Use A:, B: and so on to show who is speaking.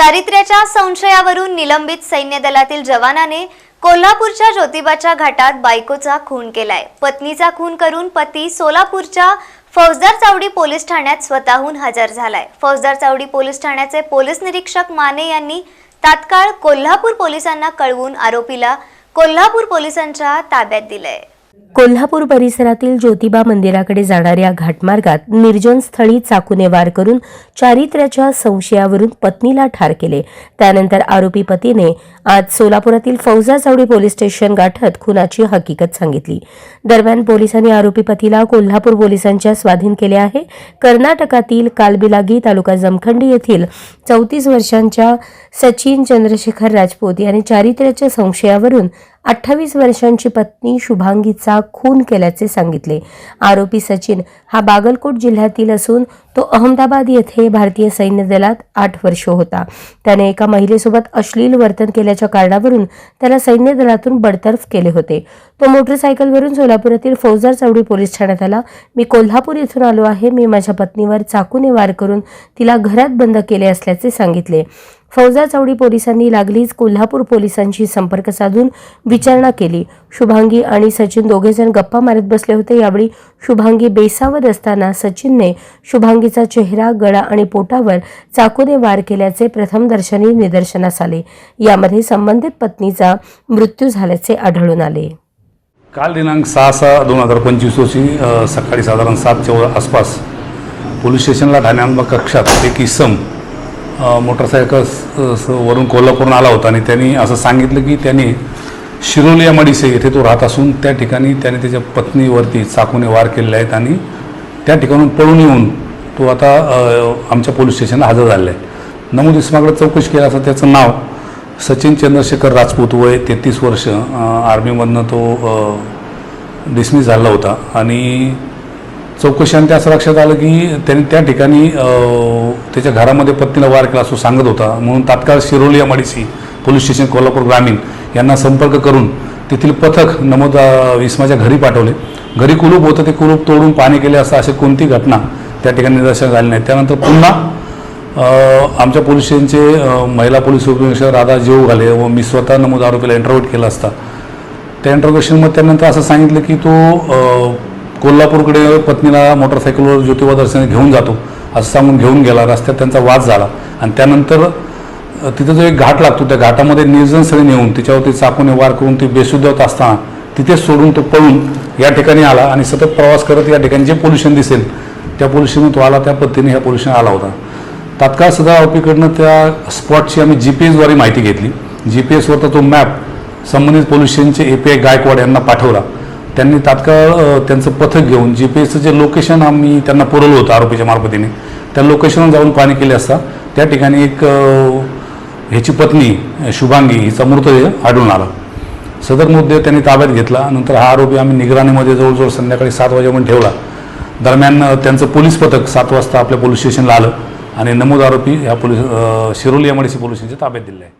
A: चारित्र्याच्या संशयावरून निलंबित सैन्य दलातील जवानाने कोल्हापूरच्या ज्योतिबाच्या घाटात बायकोचा खून केलाय. पत्नीचा खून करून पती सोलापूरच्या फौजदार चावडी पोलीस ठाण्यात स्वतःहून हजर झालाय. फौजदार चावडी पोलीस ठाण्याचे पोलीस निरीक्षक माने यांनी तात्काळ कोल्हापूर पोलिसांना कळवून आरोपीला कोल्हापूर पोलिसांच्या ताब्यात दिलंय.
B: कोल्हापूर परिसरातील ज्योतिबा मंदिराकडे जाणाऱ्या घाटमार्गात निर्जन स्थळी चाकूने वार करून चारित्र्याच्या संशयावरून पत्नीला ठार केले. त्यानंतर आरोपी पतीने आज सोलापुरातील फौजा चावडी पोलीस स्टेशन गाठत खुनाची हकीकत सांगितली. दरम्यान पोलिसांनी आरोपी पतीला कोल्हापूर पोलिसांच्या स्वाधीन केले आहे. कर्नाटकातील कालबिलागी तालुका जमखंडी येथील चौतीस वर्षांच्या सचिन चंद्रशेखर राजपूत यांनी चारित्र्याच्या संशयावरून अठ्ठावीस वर्षांची पत्नी शुभांगीचा खून केल्याचे सांगितले. आरोपी सचिन हा बागलकोट जिल्ह्यातील असून तो अहमदाबाद येथे भारतीय सैन्य दलात आठ वर्ष होता. त्याने एका महिलेसोबत अश्लील वर्तन केल्याच्या कारणावरून त्याला सैन्य दलातून बडतर्फ केले होते. तो मोटरसायकलवरून सोलापुरातील फौजदार चौडी पोलीस ठाण्यात आला. मी कोल्हापूर येथून आलो आहे. मी माझ्या पत्नीवर चाकूने वार करून तिला घरात बंद केले असल्याचे सांगितले. फौजा चौडी पोलिसांनी लागलीच कोल्हापूर पोलिसांशी संपर्क साधून विचारणा केली. शुभांगी आणि सचिन दोघेजण गप्पा मारत बसले होते. यावेळी शुभांगी बेसावत असताना सचिनने शुभांगीचा चेहरा गळा आणि पोटावर चाकूने वार केल्याचे प्रथमदर्शनी निदर्शनास आले. यामध्ये संबंधित पत्नीचा मृत्यू झाल्याचे आढळून आले.
C: काल दिनांक सहा सहा दोन हजार पंचवीस रोजी सकाळी साधारण सातच्या आसपास पोलीस स्टेशनला ठाण्यात्मक कक्षात एक इसम मोटरसायकल वरून कोल्हापूरून आला होता आणि त्यांनी असं सांगितलं की त्यांनी शिरोली या मडिसे येथे तो राहत असून त्या ठिकाणी त्याने त्याच्या पत्नीवरती चाकूने वार केलेले आहेत आणि त्या ठिकाणून पळून येऊन तो आता आमच्या पोलीस स्टेशनला हजर झालेला आहे. नमूद इस्माकडे चौकशी केली असता त्याचं नाव सचिन चंद्रशेखर राजपूत वय तेहतीस वर्ष आर्मीमधनं तो डिसमिस झाला होता. आणि चौकशांत असं लक्षात आलं की त्याने त्या ठिकाणी त्याच्या घरामध्ये पत्नीला वार केला असं सांगत होता. म्हणून तात्काळ शिरोली या मडिसी पोलीस स्टेशन कोल्हापूर ग्रामीण यांना संपर्क करून तेथील पथक नमोद विस्माच्या इस्माच्या घरी पाठवले. घरी कुलूप होतं ते कुलूप तोडून पाणी केले असं अशी कोणती घटना त्या ठिकाणी निदर्शन झाली नाही. त्यानंतर पुन्हा आमच्या पोलीस स्टेशनचे महिला पोलीस उपनिरीक्षक राधा जेऊ घाले व मी स्वतः नमूद आरोपीला इंटरव्ह्यूट केला असता. त्या इंटरोगेशनमध्ये त्यानंतर असं सांगितलं की तो कोल्हापूरकडे पत्नीला मोटरसायकलवर ज्योतिबा दर्शन घेऊन जातो असं सांगून घेऊन गेला. रस्त्यात त्यांचा वाद झाला. आणि त्यानंतर तिथं जो एक घाट लागतो त्या घाटामध्ये निर्जन स्थळी नेऊन तिच्यावरती चाकूने वार करून ती बेशुद्ध होत असताना तिथेच सोडून तो पळून या ठिकाणी आला आणि सतत प्रवास करत या ठिकाणी जे पोल्युशन दिसेल त्या पोल्युशनमध्ये तो आला त्या पद्धतीने ह्या पोल्युशन आला होता. तात्काळ सदा आरोपीकडनं त्या स्पॉटची आम्ही जी पी एसद्वारे माहिती घेतली. जी पी एसवरचा तो मॅप संबंधित पोल्युशनचे ए पी आय गायकवाड यांना पाठवला. त्यांनी तात्काळ त्यांचं पथक घेऊन जी पी एसचं जे लोकेशन आम्ही त्यांना पुरवलं होतं आरोपीच्या मार्फतीने त्या लोकेशनवर जाऊन पाणी केले असता त्या ठिकाणी एक ह्याची पत्नी शुभांगी हिचा मृतदेह आढळून आला सदर मुद्दे त्यांनी ताब्यात घेतला. नंतर हा आरोपी आम्ही निगराणीमध्ये जवळजवळ संध्याकाळी सात वाजेपर्यंत ठेवला. दरम्यान त्यांचं पोलीस पथक सात वाजता आपल्या पोलीस स्टेशनला आलं आणि नमूद आरोपी ह्या पोलीस शिरोली एमआडीसी पोलीस स्टेशनच्या ताब्यात दिले आहे.